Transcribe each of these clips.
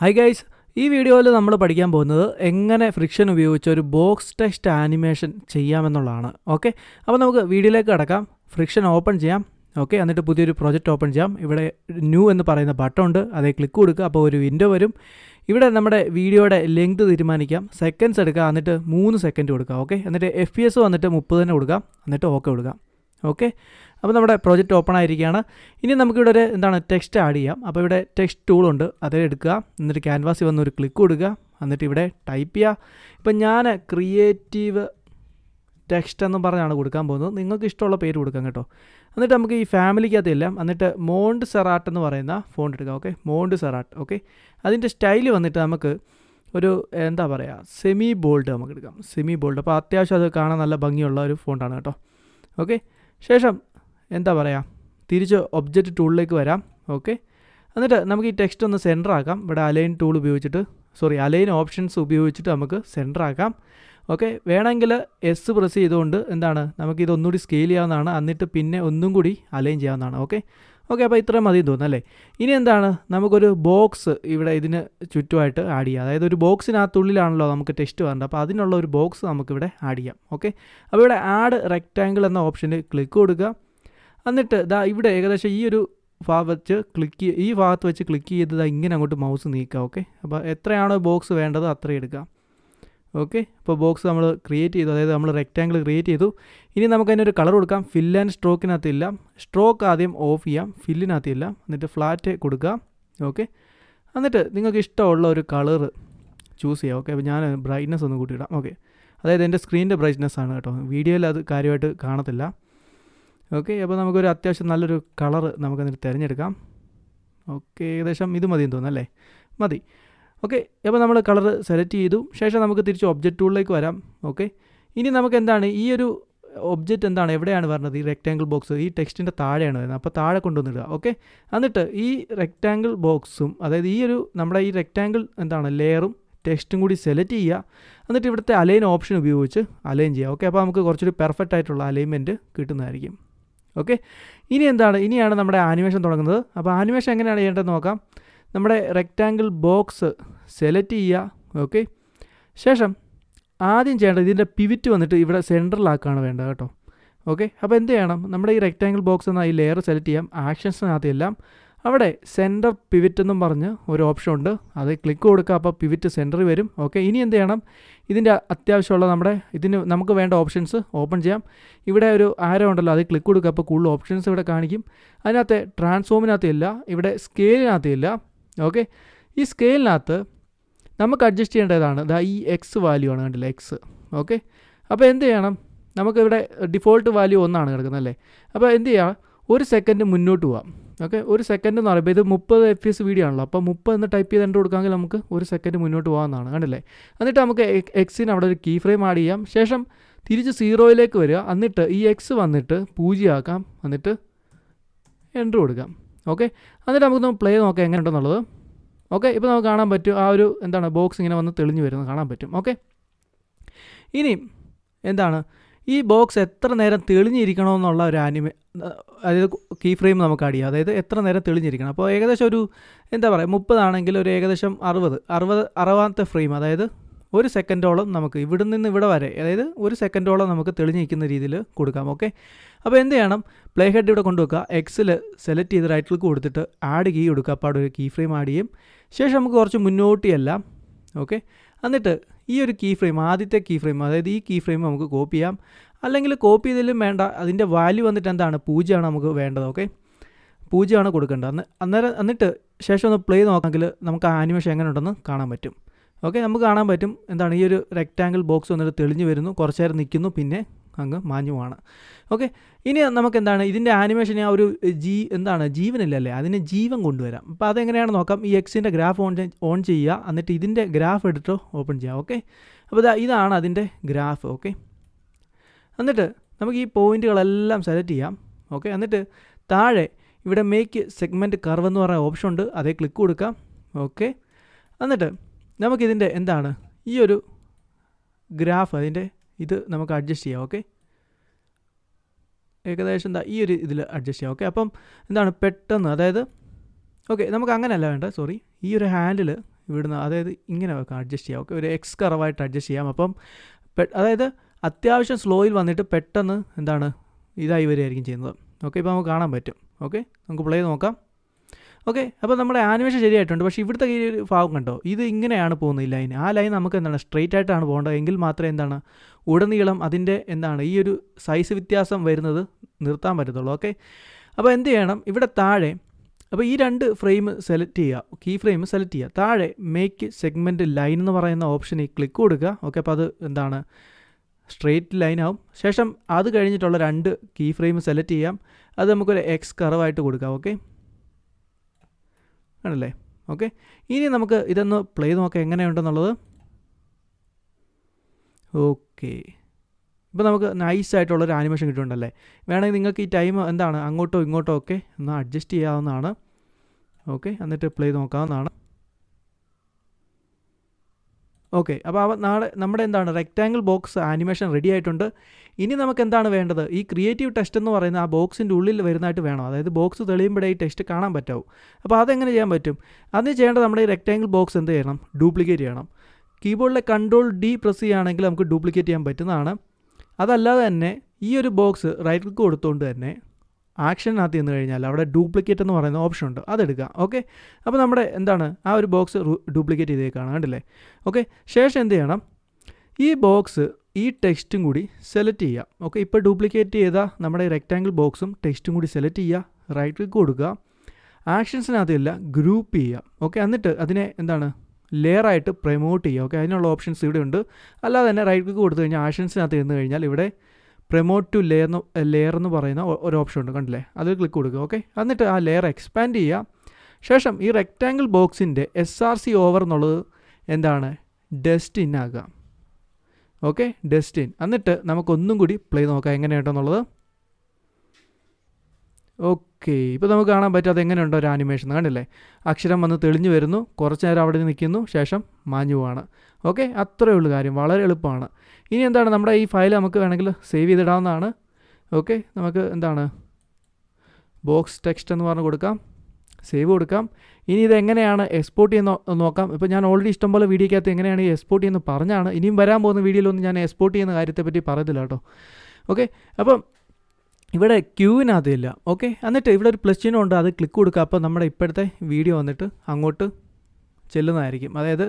High guys ഈ വീഡിയോയിൽ നമ്മൾ പഠിക്കാൻ പോകുന്നത് എങ്ങനെ ഫ്രിക്ഷൻ ഉപയോഗിച്ച് ഒരു ബോക്സ് ടെക്സ്റ്റ് ആനിമേഷൻ ചെയ്യാമെന്നുള്ളതാണ്. ഓക്കെ അപ്പോൾ നമുക്ക് വീഡിയോയിലേക്ക് കടക്കാം. ഫ്രിക്ഷൻ ഓപ്പൺ ചെയ്യാം. ഓക്കെ എന്നിട്ട് പുതിയൊരു പ്രോജക്റ്റ് ഓപ്പൺ ചെയ്യാം. ഇവിടെ ന്യൂ എന്ന് പറയുന്ന ബട്ടൺ ഉണ്ട്. അതേ ക്ലിക്ക് കൊടുക്കുക. അപ്പോൾ ഒരു വിൻഡോ വരും. ഇവിടെ നമ്മുടെ വീഡിയോയുടെ ലെങ്ത് തീരുമാനിക്കാം. സെക്കൻഡ്സ് എടുക്കുക. എന്നിട്ട് മൂന്ന് സെക്കൻഡ് കൊടുക്കുക. ഓക്കെ എന്നിട്ട് എഫ് പി എസ് വന്നിട്ട് മുപ്പത് തന്നെ കൊടുക്കാം എന്നിട്ട് ഓക്കെ കൊടുക്കാം ഓക്കെ അപ്പോൾ നമ്മുടെ പ്രോജക്റ്റ് ഓപ്പൺ ആയിരിക്കുകയാണ്. ഇനി നമുക്കിവിടെ ഒരു എന്താണ് ടെക്സ്റ്റ് ആഡ് ചെയ്യാം. അപ്പോൾ ഇവിടെ ടെക്സ്റ്റ് ടൂൾ ഉണ്ട്. അത് എടുക്കുക. എന്നിട്ട് ക്യാൻവാസിൽ വന്ന് ഒരു ക്ലിക്ക് കൊടുക്കുക. എന്നിട്ട് ഇവിടെ ടൈപ്പ് ചെയ്യുക. ഇപ്പം ഞാൻ ക്രിയേറ്റീവ് ടെക്സ്റ്റ് എന്ന് പറഞ്ഞാണ് കൊടുക്കാൻ പോകുന്നത്. നിങ്ങൾക്ക് ഇഷ്ടമുള്ള പേര് കൊടുക്കാം കേട്ടോ. എന്നിട്ട് നമുക്ക് ഈ ഫാമിലിക്കകത്ത് എല്ലാം എന്നിട്ട് മോണ്ട് സെറാട്ട് എന്ന് പറയുന്ന ഫോൺ എടുക്കാം. ഓക്കെ മോണ്ട് സെറാട്ട് ഓക്കെ അതിന്റെ സ്റ്റൈൽ വന്നിട്ട് നമുക്ക് ഒരു എന്താ പറയുക സെമി ബോൾഡ് നമുക്ക് എടുക്കാം. സെമി ബോൾഡ് അപ്പോൾ അത്യാവശ്യം അത് കാണാൻ നല്ല ഭംഗിയുള്ള ഒരു ഫോണ്ടാണ് കേട്ടോ. ഓക്കെ ശേഷം എന്താ പറയുക തിരിച്ച് ഒബ്ജക്റ്റ് ടൂളിലേക്ക് വരാം ഓക്കെ എന്നിട്ട് നമുക്ക് ഈ ടെക്സ്റ്റ് ഒന്ന് സെന്റർ ആക്കാം. ഇവിടെ അലൈൻ ടൂൾ ഉപയോഗിച്ചിട്ട് സോറി അലൈൻ ഓപ്ഷൻസ് ഉപയോഗിച്ചിട്ട് നമുക്ക് സെന്റർ ആക്കാം ഓക്കെ വേണമെങ്കിൽ എസ് പ്രസ് ചെയ്തുകൊണ്ട് എന്താണ് നമുക്ക് ഇത് ഒന്നുകൂടി സ്കെയിൽ ചെയ്യാവുന്നതാണ്. എന്നിട്ട് പിന്നെ ഒന്നും കൂടി അലൈൻ ചെയ്യാവുന്നതാണ് ഓക്കെ ഓക്കെ അപ്പോൾ ഇത്രയും മതി തോന്നുന്നു അല്ലേ? ഇനി എന്താണ് നമുക്കൊരു ബോക്സ് ഇവിടെ ഇതിന് ചുറ്റുമായിട്ട് ആഡ് ചെയ്യാം. അതായത് ഒരു ബോക്സിനകത്തുള്ളിലാണല്ലോ നമുക്ക് ടെസ്റ്റ് വരേണ്ടത്. അപ്പോൾ അതിനുള്ള ഒരു ബോക്സ് നമുക്കിവിടെ ആഡ് ചെയ്യാം ഓക്കെ അപ്പോൾ ഇവിടെ ആഡ് റെക്റ്റാങ്കിൾ എന്ന ഓപ്ഷന് ക്ലിക്ക് കൊടുക്കുക. എന്നിട്ട് ദാ ഇവിടെ ഏകദേശം ഈ ഒരു ഭാഗത്ത് വെച്ച് ക്ലിക്ക് ഈ ഭാഗത്ത് വെച്ച് ക്ലിക്ക് ചെയ്ത് ദാ ഇങ്ങനെ അങ്ങോട്ട് മൗസ് നീക്കുക ഓക്കെ അപ്പോൾ എത്രയാണോ ബോക്സ് വേണ്ടത് അത്രയും എടുക്കാം ഓക്കെ അപ്പോൾ ബോക്സ് നമ്മൾ ക്രിയേറ്റ് ചെയ്തു അതായത് നമ്മൾ റെക്റ്റാങ്കിൾ ക്രിയേറ്റ് ചെയ്തു. ഇനി നമുക്ക് അതിനൊരു കളർ കൊടുക്കാം ഫിൽ ആൻഡ് സ്ട്രോക്കിനകത്ത് ഇല്ല. സ്ട്രോക്ക് ആദ്യം ഓഫ് ചെയ്യാം ഫില്ലിനകത്ത് ഇല്ല. എന്നിട്ട് ഫ്ലാറ്റ് കൊടുക്കുക ഓക്കെ എന്നിട്ട് നിങ്ങൾക്ക് ഇഷ്ടമുള്ള ഒരു കളർ ചൂസ് ചെയ്യാം ഓക്കെ അപ്പോൾ ഞാൻ ബ്രൈറ്റ്നസ് ഒന്ന് കൂട്ടിയിടാം ഓക്കെ അതായത് എന്റെ സ്ക്രീനിന്റെ ബ്രൈറ്റ്നസ് ആണ് കേട്ടോ. വീഡിയോയിൽ അത് കാര്യമായിട്ട് കാണത്തില്ല. ഓക്കെ അപ്പോൾ നമുക്കൊരു അത്യാവശ്യം നല്ലൊരു കളർ നമുക്ക് നമുക്കതിന് തിരഞ്ഞെടുക്കാം. ഓക്കെ ഏകദേശം ഇത് മതിയെന്ന് തോന്നുന്നു അല്ലേ? മതി. ഓക്കെ അപ്പോൾ നമ്മൾ കളർ സെലക്ട് ചെയ്തു. ശേഷം നമുക്ക് തിരിച്ച് ഒബ്ജക്റ്റ് ടൂളിലേക്ക് വരാം. ഓക്കെ ഇനി നമുക്ക് എന്താണ്? ഈ ഒരു ഒബ്ജക്റ്റ് എന്താണ്? എവിടെയാണ് വരുന്നത്? ഈ റെക്റ്റാങ്കിൾ ബോക്സ് ഈ ടെക്സ്റ്റിന്റെ താഴെയാണ് വരുന്നത്. അപ്പോൾ താഴെ കൊണ്ടുവന്നിടുക. ഓക്കെ എന്നിട്ട് ഈ റെക്റ്റാങ്കിൾ ബോക്സും അതായത് ഈ ഒരു നമ്മുടെ ഈ റെക്റ്റാങ്കിൾ എന്താണ്? ലെയറും ടെക്സ്റ്റും കൂടി സെലക്ട് ചെയ്യുക. എന്നിട്ട് ഇവിടുത്തെ അലൈൻ ഓപ്ഷൻ ഉപയോഗിച്ച് അലൈൻ ചെയ്യുക. ഓക്കെ അപ്പോൾ നമുക്ക് കുറച്ചൊരു പെർഫെക്റ്റ് ആയിട്ടുള്ള അലൈൻമെന്റ് കിട്ടുന്നതായിരിക്കും. ഓക്കെ? ഇനി എന്താണ്? ഇനിയാണ് നമ്മുടെ ആനിമേഷൻ തുടങ്ങുന്നത്. അപ്പോൾ ആനിമേഷൻ എങ്ങനെയാണ് ചെയ്യേണ്ടത് നോക്കാം. നമ്മുടെ റെക്റ്റാങ്കിൾ ബോക്സ് സെലക്ട് ചെയ്യുക. ഓക്കെ? ശേഷം ആദ്യം ചെയ്യേണ്ടത് ഇതിന്റെ പിവിറ്റ് വന്നിട്ട് ഇവിടെ സെന്ററിലാക്കുകയാണ് വേണ്ടത് കേട്ടോ. ഓക്കെ? അപ്പോൾ എന്ത് ചെയ്യണം? നമ്മുടെ ഈ റെക്റ്റാങ്കിൾ ബോക്സ് എന്ന ഈ ലെയർ സെലക്ട് ചെയ്യാം. ആക്ഷൻസിനകത്ത് എല്ലാം അവിടെ സെന്റർ പിവിറ്റ് എന്നും പറഞ്ഞ് ഒരു ഓപ്ഷൻ ഉണ്ട്. അത് ക്ലിക്ക് കൊടുക്കുക അപ്പോൾ പിവിറ്റ് സെന്ററിൽ വരും. ഓക്കെ ഇനി എന്ത് ചെയ്യണം? ഇതിന്റെ അത്യാവശ്യമുള്ള നമ്മുടെ ഇതിന് നമുക്ക് വേണ്ട ഓപ്ഷൻസ് ഓപ്പൺ ചെയ്യാം. ഇവിടെ ഒരു ആരോ ഉണ്ടല്ലോ അത് ക്ലിക്ക് കൊടുക്കുക അപ്പോൾ കൂടുതൽ ഓപ്ഷൻസ് ഇവിടെ കാണിക്കും. അതിനകത്ത് ട്രാൻസ്ഫോമിനകത്ത് ഇല്ല ഇവിടെ സ്കെയിലിനകത്ത് ഇല്ല. ഓക്കെ ഈ സ്കെയിലിനകത്ത് നമുക്ക് അഡ്ജസ്റ്റ് ചെയ്യേണ്ടതാണ്. ഇതാ ഈ എക്സ് വാല്യൂ ആണ് കണ്ടില്ല എക്സ് ഓക്കെ അപ്പോൾ എന്ത് ചെയ്യണം? നമുക്കിവിടെ ഡിഫോൾട്ട് വാല്യൂ ഒന്നാണ് കിടക്കുന്നത് അല്ലേ? അപ്പോൾ എന്ത് ചെയ്യുക ഒരു സെക്കൻഡ് മുന്നോട്ട് പോവാം. ഓക്കെ ഒരു സെക്കൻഡ് എന്ന് പറയുമ്പോൾ ഇത് മുപ്പത് എഫ് എസ് വീഡിയോ ആണല്ലോ. അപ്പോൾ മുപ്പത് എന്ന് ടൈപ്പ് ചെയ്ത് എന്റെ കൊടുക്കാമെങ്കിൽ നമുക്ക് ഒരു സെക്കൻഡ് മുന്നോട്ട് പോകാമെന്നാണ് കണ്ടില്ലേ? എന്നിട്ട് നമുക്ക് എക്സിന് അവിടെ ഒരു കീ ഫ്രെയിം ആഡ് ചെയ്യാം. ശേഷം തിരിച്ച് സീറോയിലേക്ക് വരിക. എന്നിട്ട് ഈ എക്സ് വന്നിട്ട് പൂജ്യമാക്കാം. എന്നിട്ട് എന്റർ കൊടുക്കാം. ഓക്കെ എന്നിട്ട് നമുക്ക് പ്ലേ നോക്കാം എങ്ങനെ ഉണ്ടെന്നുള്ളത് ഓക്കെ ഇപ്പോൾ നമുക്ക് കാണാൻ പറ്റും. ആ ഒരു എന്താണ് ബോക്സ് ഇങ്ങനെ വന്ന് തെളിഞ്ഞു വരുന്നത് കാണാൻ പറ്റും. ഓക്കെ ഇനി എന്താണ്? ഈ ബോക്സ് എത്ര നേരം തെളിഞ്ഞിരിക്കണമെന്നുള്ള ഒരു ആനിമ അതായത് കീ ഫ്രെയിം നമുക്ക് ആഡ് അതായത് എത്ര നേരം തെളിഞ്ഞിരിക്കണം. അപ്പോൾ ഏകദേശം ഒരു എന്താ പറയുക മുപ്പതാണെങ്കിൽ ഒരു ഏകദേശം അറുപത് അറുപത് അറുപതാമത്തെ ഫ്രെയിം. അതായത് ഒരു സെക്കൻഡോളം നമുക്ക് ഇവിടെ നിന്ന് ഇവിടെ വരെ അതായത് ഒരു സെക്കൻഡോളം നമുക്ക് തെളിഞ്ഞിരിക്കുന്ന രീതിയിൽ കൊടുക്കാം. ഓക്കെ? അപ്പോൾ എന്ത് ചെയ്യണം? പ്ലേ ഹെഡ് ഇവിടെ കൊണ്ടുവെക്കുക എക്സിൽ സെലക്ട് ചെയ്ത് റൈറ്റ് ക്ലിക്ക് കൊടുത്തിട്ട് ആഡ് കീ കൊടുക്കുക. അപ്പോൾ അവിടെ ഒരു കീ ഫ്രെയിം ആഡ് ചെയ്യും. ശേഷം നമുക്ക് കുറച്ച് മുന്നോട്ടിയല്ല ഓക്കെ? എന്നിട്ട് ഈ ഒരു കീ ഫ്രെയിം ആദ്യത്തെ കീ ഫ്രെയിം അതായത് ഈ കീ ഫ്രെയിം നമുക്ക് കോപ്പി ചെയ്യാം. അല്ലെങ്കിൽ കോപ്പി ചെയ്തതിലും വേണ്ട അതിന്റെ വാല്യൂ വന്നിട്ട് എന്താണ്? പൂജ്യമാണ് നമുക്ക് വേണ്ടത് ഓക്കെ പൂജ്യമാണ് കൊടുക്കേണ്ടത്. അന്ന് അന്നേരം എന്നിട്ട് ശേഷം ഒന്ന് പ്ലേ നോക്കാമെങ്കിൽ നമുക്ക് ആ ആനിമേഷൻ എങ്ങനെ ഉണ്ടെന്ന് കാണാൻ പറ്റും. ഓക്കെ നമുക്ക് കാണാൻ പറ്റും. എന്താണ്? ഈ ഒരു റെക്റ്റാങ്കിൾ ബോക്സ് വന്നിട്ട് തെളിഞ്ഞു വരുന്നു. കുറച്ച് നേരം നിൽക്കുന്നു. പിന്നെ അങ്ങ് മാഞ്ഞുമാണ് ഓക്കെ ഇനി നമുക്ക് എന്താണ് ഇതിന്റെ ആനിമേഷൻ ആ ഒരു ജീ എന്താണ്? ജീവനില്ലല്ലേ? അതിന് ജീവൻ കൊണ്ടുവരാം. അപ്പോൾ അതെങ്ങനെയാണ് നോക്കാം? ഈ എക്സിന്റെ ഗ്രാഫ് ഓൺ ഓൺ ചെയ്യുക. എന്നിട്ട് ഇതിന്റെ ഗ്രാഫ് എടുത്ത് ഓപ്പൺ ചെയ്യാം ഓക്കെ അപ്പോൾ ഇതാ ഇതാണ് അതിന്റെ ഗ്രാഫ് ഓക്കെ എന്നിട്ട് നമുക്ക് ഈ പോയിന്റുകളെല്ലാം സെലക്ട് ചെയ്യാം. ഓക്കെ എന്നിട്ട് താഴെ ഇവിടെ മേക്ക് സെഗ്മെന്റ് കർവ് എന്ന് പറയുന്ന ഓപ്ഷൻ ഉണ്ട്. അതേ ക്ലിക്ക് കൊടുക്കാം. ഓക്കെ എന്നിട്ട് നമുക്കിതിന്റെ എന്താണ്? ഈ ഒരു ഗ്രാഫ് അതിന്റെ ഇത് നമുക്ക് അഡ്ജസ്റ്റ് ചെയ്യാം ഓക്കെ ഏകദേശം എന്താ ഈ ഒരു ഇതിൽ അഡ്ജസ്റ്റ് ചെയ്യാം ഓക്കെ അപ്പം എന്താണ് പെട്ടെന്ന് അതായത് ഓക്കെ നമുക്ക് അങ്ങനെയല്ല വേണ്ട സോറി ഈ ഒരു ഹാൻഡിൽ ഇവിടുന്ന് അതായത് ഇങ്ങനെ വെക്കാം അഡ്ജസ്റ്റ് ചെയ്യാം ഓക്കെ ഒരു എക്സ് കറവായിട്ട് അഡ്ജസ്റ്റ് ചെയ്യാം. അപ്പം അതായത് അത്യാവശ്യം സ്ലോയിൽ വന്നിട്ട് പെട്ടെന്ന് എന്താണ് ഇതായി വരികയായിരിക്കും ചെയ്യുന്നത്. ഓക്കെ ഇപ്പോൾ നമുക്ക് കാണാൻ പറ്റും ഓക്കെ നമുക്ക് പ്ലേ നോക്കാം. ഓക്കെ അപ്പോൾ നമ്മുടെ ആനിമേഷൻ ശരിയായിട്ടുണ്ട്. പക്ഷേ ഇവിടുത്തെ ഈ ഒരു ഭാഗം കണ്ടോ? ഇത് ഇങ്ങനെയാണ് പോകുന്നത് ഈ ലൈൻ. ആ ലൈൻ നമുക്ക് എന്താണ് സ്ട്രെയിറ്റ് ആയിട്ടാണ് പോകേണ്ടത്. എങ്കിൽ മാത്രമേ എന്താണ് ഉടനീളം അതിന്റെ എന്താണ് ഈ ഒരു സൈസ് വ്യത്യാസം വരുന്നത് നിർത്താൻ പറ്റത്തുള്ളൂ. ഓക്കെ അപ്പോൾ എന്ത് ചെയ്യണം? ഇവിടെ താഴെ അപ്പോൾ ഈ രണ്ട് ഫ്രെയിം സെലക്ട് ചെയ്യുക. കീ ഫ്രെയിം സെലക്ട് ചെയ്യുക. താഴെ മേക്ക് സെഗ്മെന്റ് ലൈൻ എന്ന് പറയുന്ന ഓപ്ഷനിൽ ക്ലിക്ക് കൊടുക്കുക. ഓക്കെ അപ്പോൾ അത് എന്താണ് സ്ട്രെയിറ്റ് ലൈൻ ആവും. ശേഷം അത് കഴിഞ്ഞിട്ടുള്ള രണ്ട് കീ ഫ്രെയിം സെലക്ട് ചെയ്യാം. അത് നമുക്കൊരു എക്സ് കറവായിട്ട് കൊടുക്കാം. ഓക്കെ ആണല്ലേ? ഓക്കെ. ഇനി നമുക്ക് ഇതൊന്ന് പ്ലേ നോക്കാം. എങ്ങനെയുണ്ടെന്നുള്ളത്? ഓക്കെ. ഇപ്പോൾ നമുക്ക് നൈസ് ആയിട്ടുള്ളൊരു ആനിമേഷൻ കിട്ടുന്നുണ്ടല്ലേ? വേണമെങ്കിൽ നിങ്ങൾക്ക് ഈ ടൈം എന്താണ്? അങ്ങോട്ടോ ഇങ്ങോട്ടോ ഒക്കെ ഒന്ന് അഡ്ജസ്റ്റ് ചെയ്യാവുന്നതാണ്. ഓക്കെ. എന്നിട്ട് പ്ലേ നോക്കാവുന്നതാണ്. ഓക്കെ അപ്പോൾ അവ നാളെ നമ്മുടെ എന്താണ് റെക്റ്റാങ്കിൾ ബോക്സ് ആനിമേഷൻ റെഡി ആയിട്ടുണ്ട്. ഇനി നമുക്ക് എന്താണ് വേണ്ടത്? ഈ ക്രിയേറ്റീവ് ടെസ്റ്റ് എന്ന് പറയുന്ന ആ ബോക്സിന്റെ ഉള്ളിൽ വരുന്നതായിട്ട് വേണം. അതായത് ബോക്സ് തെളിയുമ്പോഴേ ഈ ടെസ്റ്റ് കാണാൻ പറ്റാവും. അപ്പോൾ അതെങ്ങനെ ചെയ്യാൻ പറ്റും? അതിന് ചെയ്യേണ്ടത് നമ്മുടെ ഈ റെക്റ്റാങ്കിൾ ബോക്സ് എന്ത് ചെയ്യണം? ഡ്യൂപ്ലിക്കേറ്റ് ചെയ്യണം. കീബോർഡിലെ കൺട്രോൾ ഡി പ്രസ് ചെയ്യുകയാണെങ്കിൽ നമുക്ക് ഡ്യൂപ്ലിക്കേറ്റ് ചെയ്യാൻ പറ്റുന്നതാണ്. അതല്ലാതെ തന്നെ ഈ ഒരു ബോക്സ് റൈറ്റ് ക്ലിക്ക് കൊടുത്തുകൊണ്ട് തന്നെ ആക്ഷനകത്ത് ചെന്ന് കഴിഞ്ഞാൽ അവിടെ ഡ്യൂപ്ലിക്കേറ്റ് എന്ന് പറയുന്ന ഓപ്ഷൻ ഉണ്ട്. അതെടുക്കുക ഓക്കെ? അപ്പോൾ നമ്മുടെ എന്താണ്? ആ ഒരു ബോക്സ് ഡ്യൂപ്ലിക്കേറ്റ് ചെയ്തേക്കാണ്. കണ്ടില്ലേ? ഓക്കെ? ശേഷം എന്ത് ചെയ്യണം? ഈ ബോക്സ് ഈ ടെക്സ്റ്റും കൂടി സെലക്ട് ചെയ്യുക. ഓക്കെ? ഇപ്പോൾ ഡ്യൂപ്ലിക്കേറ്റ് ചെയ്ത നമ്മുടെ റെക്റ്റാങ്കിൾ ബോക്സും ടെക്സ്റ്റും കൂടി സെലക്ട് ചെയ്യുക. റൈറ്റ് ക്ലിക്ക് കൊടുക്കുക. ആക്ഷൻസിനകത്തില്ല ഗ്രൂപ്പ് ചെയ്യുക. ഓക്കെ? എന്നിട്ട് അതിനെ എന്താണ്? ലെയറായിട്ട് പ്രൊമോട്ട് ചെയ്യുക. ഓക്കെ? അതിനുള്ള ഓപ്ഷൻസ് ഇവിടെ ഉണ്ട്. അല്ലാതെ തന്നെ റൈറ്റ് ക്ലിക്ക് കൊടുത്തു കഴിഞ്ഞാൽ ആക്ഷൻസിനകത്ത് ഇരുന്ന് കഴിഞ്ഞാൽ ഇവിടെ പ്രൊമോട്ട് ടു ലെയർ ലെയർ എന്ന് പറയുന്ന ഒരു ഓപ്ഷൻ ഉണ്ട്. കണ്ടില്ലേ? അതിൽ ക്ലിക്ക് കൊടുക്കുക ഓക്കെ എന്നിട്ട് ആ ലെയർ എക്സ്പാൻഡ് ചെയ്യുക. ശേഷം ഈ റെക്റ്റാങ്കിൾ ബോക്സിന്റെ എസ് ആർ സി ഓവർ എന്നുള്ളത് എന്താണ്? ഡെസ്റ്റിൻ ആകുക ഓക്കെ ഡെസ്റ്റിൻ എന്നിട്ട് നമുക്കൊന്നും കൂടി പ്ലേ നോക്കാം. എങ്ങനെയുണ്ടെന്നുള്ളത് ഓക്കെ ഇപ്പോൾ നമുക്ക് കാണാൻ പറ്റും അത് എങ്ങനെയുണ്ടോ ഒരു ആനിമേഷൻ കണ്ടില്ലേ? അക്ഷരം വന്ന് തെളിഞ്ഞു വരുന്നു. കുറച്ച് നേരം അവിടെ നിൽക്കുന്നു. ശേഷം മാഞ്ഞു പോവാണ്. ഓക്കെ? അത്രയേ ഉള്ളൂ കാര്യം. വളരെ എളുപ്പമാണ്. ഇനി എന്താണ്? നമ്മുടെ ഈ ഫയൽ നമുക്ക് വേണമെങ്കിൽ സേവ് ചെയ്തിടാവുന്നതാണ്. ഓക്കെ? നമുക്ക് എന്താണ്? ബോക്സ് ടെക്സ്റ്റ് എന്ന് പറഞ്ഞ് കൊടുക്കാം. സേവ് കൊടുക്കാം. ഇനി ഇത് എങ്ങനെയാണ് എക്സ്പോർട്ട് ചെയ്യുന്ന നോക്കാം. ഇപ്പോൾ ഞാൻ ഓൾറെഡി ഇഷ്ടംപോലെ വീഡിയോക്കകത്ത് എങ്ങനെയാണ് എക്സ്പോർട്ട് ചെയ്യുന്നത് പറഞ്ഞാണ്. ഇനിയും വരാൻ പോകുന്ന വീഡിയോയിലൊന്നും ഞാൻ എക്സ്പോർട്ട് ചെയ്യുന്ന കാര്യത്തെപ്പറ്റി പറയത്തില്ല കേട്ടോ. ഓക്കെ? അപ്പം ഇവിടെ ക്യൂവിനകത്ത് ഇല്ല. ഓക്കെ എന്നിട്ട് ഇവിടെ ഒരു പ്ലസ് ചിഹ്നം ഉണ്ട്. അത് ക്ലിക്ക് കൊടുക്കുക. അപ്പോൾ നമ്മുടെ ഇപ്പോഴത്തെ വീഡിയോ വന്നിട്ട് അങ്ങോട്ട് ചെല്ലുന്നതായിരിക്കും. അതായത്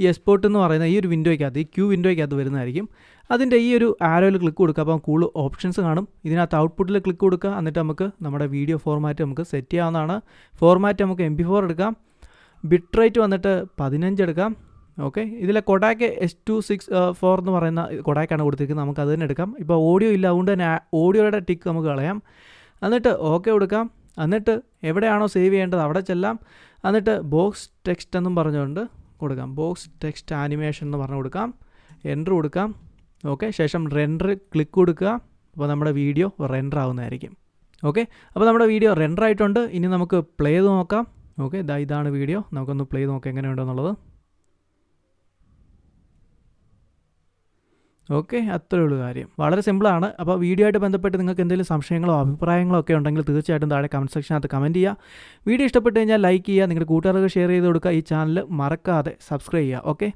ഈ എക്സ്പോർട്ട് എന്ന് പറയുന്ന ഈ ഒരു വിൻഡോയ്ക്കകത്ത് ഈ ക്യൂ വിൻഡോയ്ക്കകത്ത് വരുന്നതായിരിക്കും. അതിന്റെ ഈ ഒരു ആരോയിൽ ക്ലിക്ക് കൊടുക്കുക. അപ്പോൾ കൂടുതൽ ഓപ്ഷൻസ് കാണും. ഇതിനകത്ത് ഔട്ട്പുട്ടിൽ ക്ലിക്ക് കൊടുക്കുക. എന്നിട്ട് നമുക്ക് നമ്മുടെ വീഡിയോ ഫോർമാറ്റ് നമുക്ക് സെറ്റ് ചെയ്യാവുന്നതാണ്. ഫോർമാറ്റ് നമുക്ക് എം ബി ഫോർ എടുക്കാം. ബിറ്റ് റേറ്റ് വന്നിട്ട് പതിനഞ്ച് എടുക്കാം. ഓക്കെ ഇതിലെ codec S two six four എന്ന് പറയുന്ന കൊടാക്കാണ് കൊടുത്തിരിക്കുന്നത്. നമുക്ക് അത് തന്നെ എടുക്കാം. ഇപ്പോൾ ഓഡിയോ ഇല്ല. അതുകൊണ്ട് തന്നെ ഓഡിയോയുടെ ടിക്ക് നമുക്ക് കളയാം. എന്നിട്ട് ഓക്കെ കൊടുക്കാം. എന്നിട്ട് എവിടെയാണോ സേവ് ചെയ്യേണ്ടത് അവിടെ ചെല്ലാം. എന്നിട്ട് ബോക്സ് ടെക്സ്റ്റ് എന്നും പറഞ്ഞുകൊണ്ട് കൊടുക്കാം. ബോക്സ് ടെക്സ്റ്റ് ആനിമേഷൻ എന്ന് പറഞ്ഞു കൊടുക്കാം. എൻട്രി കൊടുക്കാം. ഓക്കെ ശേഷം റെൻഡർ ക്ലിക്ക് കൊടുക്കുക. അപ്പോൾ നമ്മുടെ വീഡിയോ റെൻഡർ ആവുന്നതായിരിക്കും. ഓക്കെ അപ്പോൾ നമ്മുടെ വീഡിയോ റെൻഡർ ആയിട്ടുണ്ട്. ഇനി നമുക്ക് പ്ലേ ചെയ്ത് നോക്കാം. ഓക്കെ ഇതാ ഇതാണ് വീഡിയോ നമുക്കൊന്ന് പ്ലേ നോക്കാം. എങ്ങനെയുണ്ടെന്നുള്ളത്. ഓക്കെ അത്രേ ഉള്ളൂ കാര്യം. വളരെ സിമ്പിളാണ്. അപ്പോൾ വീഡിയോ ആയിട്ട് ബന്ധപ്പെട്ട് നിങ്ങൾക്ക് എന്തെങ്കിലും സംശയങ്ങളോ അഭിപ്രായങ്ങളോ ഒക്കെ ഉണ്ടെങ്കിൽ തീർച്ചയായിട്ടും താഴെ കമന്റ് സെക്ഷനകത്ത് കമന്റ് ചെയ്യുക. വീഡിയോ ഇഷ്ടപ്പെട്ട് കഴിഞ്ഞാൽ ലൈക്ക് ചെയ്യുക. നിങ്ങളുടെ കൂട്ടുകാർക്ക് ഷെയർ ചെയ്ത് കൊടുക്കുക. ഈ ചാനൽ മറക്കാതെ സബ്സ്ക്രൈബ് ചെയ്യുക. ഓക്കെ